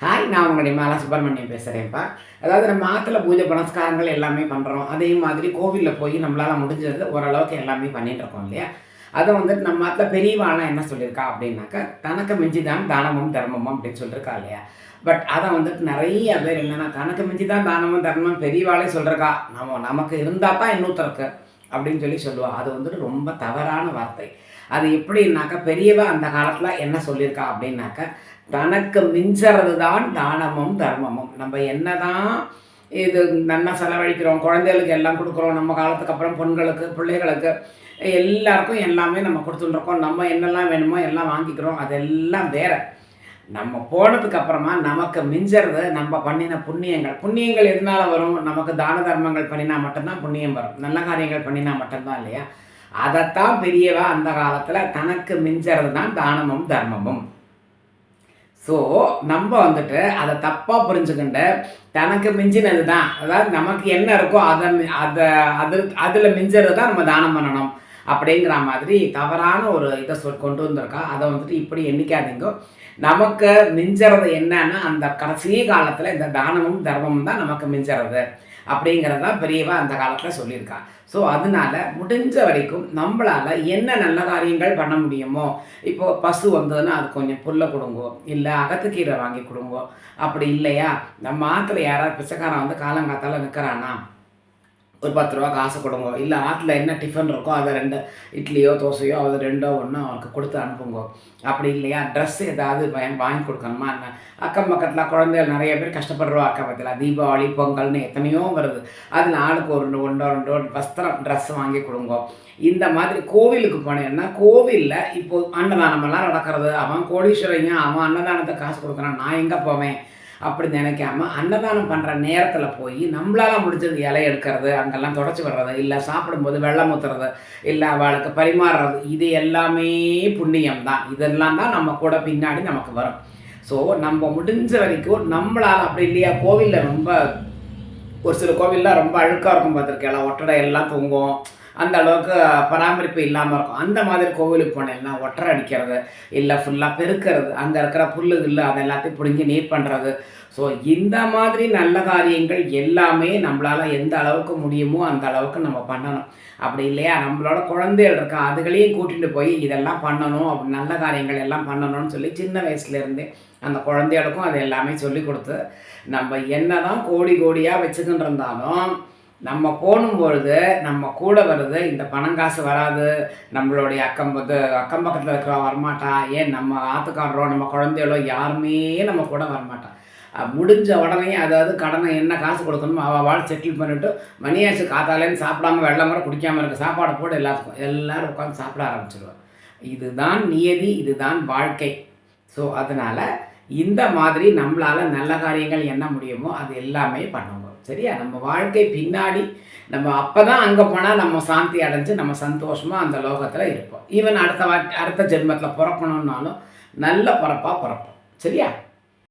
Hi நான் உங்களுடைய மாலா சுப்பிரமணியம் பேசுகிறேன்ப்பா அதாவது நம்ம ஆற்றுல பூஜை புனஸ்காரங்கள் எல்லாமே பண்ணுறோம் அதே மாதிரி கோவிலில் போய் நம்மளால் முடிஞ்சது ஓரளவுக்கு எல்லாமே பண்ணிகிட்ருக்கோம் இல்லையா? அதை வந்துட்டு நம்ம ஆற்றுல பெரியவாளாம் என்ன சொல்லியிருக்கா அப்படின்னாக்கா தனக்கு மிஞ்சி தான் தானமும் தர்மமும் அப்படின்னு சொல்லியிருக்கா இல்லையா? பட் அதை வந்துட்டு நிறைய பேர் என்னென்னா தனக்கு மிஞ்சி தான் தானமும் தர்மம் பெரியவாளே சொல்கிறக்கா நம்ம நமக்கு இருந்தால் தான் இன்னொருத்தருக்கு அப்படின்னு சொல்லி சொல்லுவாள் அது வந்துட்டு ரொம்ப தவறான வார்த்தை. அது எப்படின்னாக்கா பெரியவா அந்த காலத்தில் என்ன சொல்லியிருக்கா அப்படின்னாக்கா தனக்கு மிஞ்சறது தான் தானமும் தர்மமும். நம்ம என்னதான் இது நன்மை செலவழிக்கிறோம் குழந்தைகளுக்கு எல்லாம் கொடுக்குறோம் நம்ம காலத்துக்கு அப்புறம் பெண்களுக்கு பிள்ளைகளுக்கு எல்லாருக்கும் எல்லாமே நம்ம கொடுத்துட்டுருக்கோம். நம்ம என்னெல்லாம் வேணுமோ எல்லாம் வாங்கிக்கிறோம். அதெல்லாம் வேற. நம்ம போனதுக்கு அப்புறமா நமக்கு மிஞ்சறது நம்ம பண்ணின புண்ணியங்கள். புண்ணியங்கள் எதனால வரும்? நமக்கு தான தர்மங்கள் பண்ணினா மட்டும்தான் புண்ணியம் வரும். நல்ல காரியங்கள் பண்ணினா மட்டும்தான் இல்லையா? அதைத்தான் பெரியவா அந்த காலத்தில் தனக்கு மிஞ்சறது தான் தானமும் தர்மமும். ஸோ நம்ம வந்துட்டு அதை தப்பாக புரிஞ்சுக்கிட்டு தனக்கு மிஞ்சினது தான் அதாவது நமக்கு என்ன இருக்கோ அதை அதை அது அதில் மிஞ்சறது தான் நம்ம தானம் பண்ணணும். அப்படிங்கிற மாதிரி தவறான ஒரு இதை சொல் கொண்டு வந்திருக்கா. அதை வந்துட்டு இப்படி எண்ணிக்காதீங்க. நமக்கு மிஞ்சறது என்னன்னா அந்த கடைசி காலத்தில் இந்த தானமும் தர்மமும் தான் நமக்கு மிஞ்சறது. அப்படிங்கிறது தான் பெரியவா அந்த காலத்தில் சொல்லியிருக்கா. ஸோ அதனால முடிஞ்ச வரைக்கும் நம்மளால் என்ன நல்ல காரியங்கள் பண்ண முடியுமோ இப்போ பசு வந்ததுன்னா அது கொஞ்சம் புல்லை கொடுங்கோ இல்லை அகத்துக்கீரை வாங்கி கொடுங்கோ. அப்படி இல்லையா? நம்ம ஆற்றுல யாராவது பிச்சைக்காரன் வந்து காலங்காத்தால் நிற்கிறானா ஒரு பத்து ரூபா காசு கொடுங்க. இல்லை ஆற்றுல என்ன டிஃபன் இருக்கோ அதை ரெண்டு இட்லியோ தோசையோ அது ரெண்டோ ஒன்றோ அவனுக்கு கொடுத்து அனுப்புங்க. அப்படி இல்லையா? ட்ரெஸ் ஏதாவது வாங்கி வாங்கி கொடுக்கணுமா என்ன? அக்கம் பக்கத்தில் குழந்தைகள் நிறைய பேர் கஷ்டப்படுறோம் அக்கம் பக்கத்தில். தீபாவளி பொங்கல்னு எத்தனையோ வருது. அதில் ஆளுக்கு ஒரு ரெண்டு ஒன்றோ ரெண்டோ வஸ்திரம் ட்ரெஸ் வாங்கி கொடுங்க. இந்த மாதிரி கோவிலுக்கு போனேன்னா கோவிலில் இப்போது அன்னதானமெல்லாம் நடக்கிறது. அவன் கோடீஸ்வரங்க அவன் அன்னதானத்தை காசு கொடுக்குறான். நான் எங்கே போவேன்? அப்படி நினைக்காம அன்னதானம் பண்ணுற நேரத்தில் போய் நம்மளால முடிஞ்சது இலை எடுக்கிறது அங்கெல்லாம் தொடச்சி வர்றது இல்லை சாப்பிடும்போது வெள்ளம் ஊற்றுறது இல்லை அவளுக்கு பரிமாறுறது இது எல்லாமே புண்ணியம் தான். இதெல்லாம் தான் நம்ம கூட பின்னாடி நமக்கு வரும். ஸோ நம்ம முடிஞ்ச வரைக்கும் நம்மளால் அப்படி இல்லையா? கோவிலில் ரொம்ப ஒரு சில கோவில்லாம் ரொம்ப அழுக்காக இருக்கும் பார்த்துருக்கேன் ஒட்டடை எல்லாம் தூங்கும். அந்த அளவுக்கு பராமரிப்பு இல்லாமல் இருக்கும். அந்த மாதிரி கோவிலுக்கு போனேன்னா ஒட்டரை அடிக்கிறது இல்லை ஃபுல்லாக பெருக்கிறது அங்கே இருக்கிற புல்லு கில்லு அதை எல்லாத்தையும் பிடுங்கி நீட் பண்ணுறது ஸோ இந்த மாதிரி நல்ல காரியங்கள் எல்லாமே நம்மளால் எந்த அளவுக்கு முடியுமோ அந்த அளவுக்கு நம்ம பண்ணணும். அப்படி இல்லையா? நம்மளோட குழந்தைகள் இருக்கா அதுகளையும் கூட்டிகிட்டு போய் இதெல்லாம் பண்ணணும் அப்படி நல்ல காரியங்கள் எல்லாம் பண்ணணும்னு சொல்லி சின்ன வயசுலேருந்தே அந்த குழந்தைகளுக்கும் அது எல்லாமே சொல்லி கொடுத்து நம்ம என்ன தான் கோடி கோடியாக வச்சுக்கிட்டு இருந்தாலும் நம்ம போகும்பொழுது நம்ம கூட வர்றது இந்த பணம் காசு வராது நம்மளுடைய அக்கம் பத்து அக்கம் பக்கத்தில் இருக்கிற வரமாட்டா ஏன் நம்ம ஆத்துக்காரரோ நம்ம குழந்தைகளோ யாருமே நம்ம கூட வரமாட்டா. முடிஞ்ச உடனே அதாவது கடனை என்ன காசு கொடுக்கணுமோ அவள் வாழ் செட்டில் பண்ணிவிட்டு மணியாச்சு காத்தாலேன்னு சாப்பிடாம வெள்ளம் கூட குடிக்காமல் இருக்க சாப்பாடு போட்டு எல்லாத்துக்கும் எல்லோரும் உட்காந்து சாப்பிட ஆரம்பிச்சிடுவோம் இதுதான் நியதி இதுதான் வாழ்க்கை. ஸோ அதனால் இந்த மாதிரி நம்மளால் நல்ல காரியங்கள் என்ன முடியுமோ அது எல்லாமே பண்ணணும் சரியா? நம்ம வாழ்க்கை பின்னாடி நம்ம அப்போ தான் அங்கே போனால் நம்ம சாந்தி அடைஞ்சு நம்ம சந்தோஷமாக அந்த லோகத்தில் இருப்போம். ஈவன் அடுத்த வா அடுத்த ஜென்மத்தில் பிறக்கணுன்னாலும் நல்ல பிறப்பாக பிறப்போம். சரியா?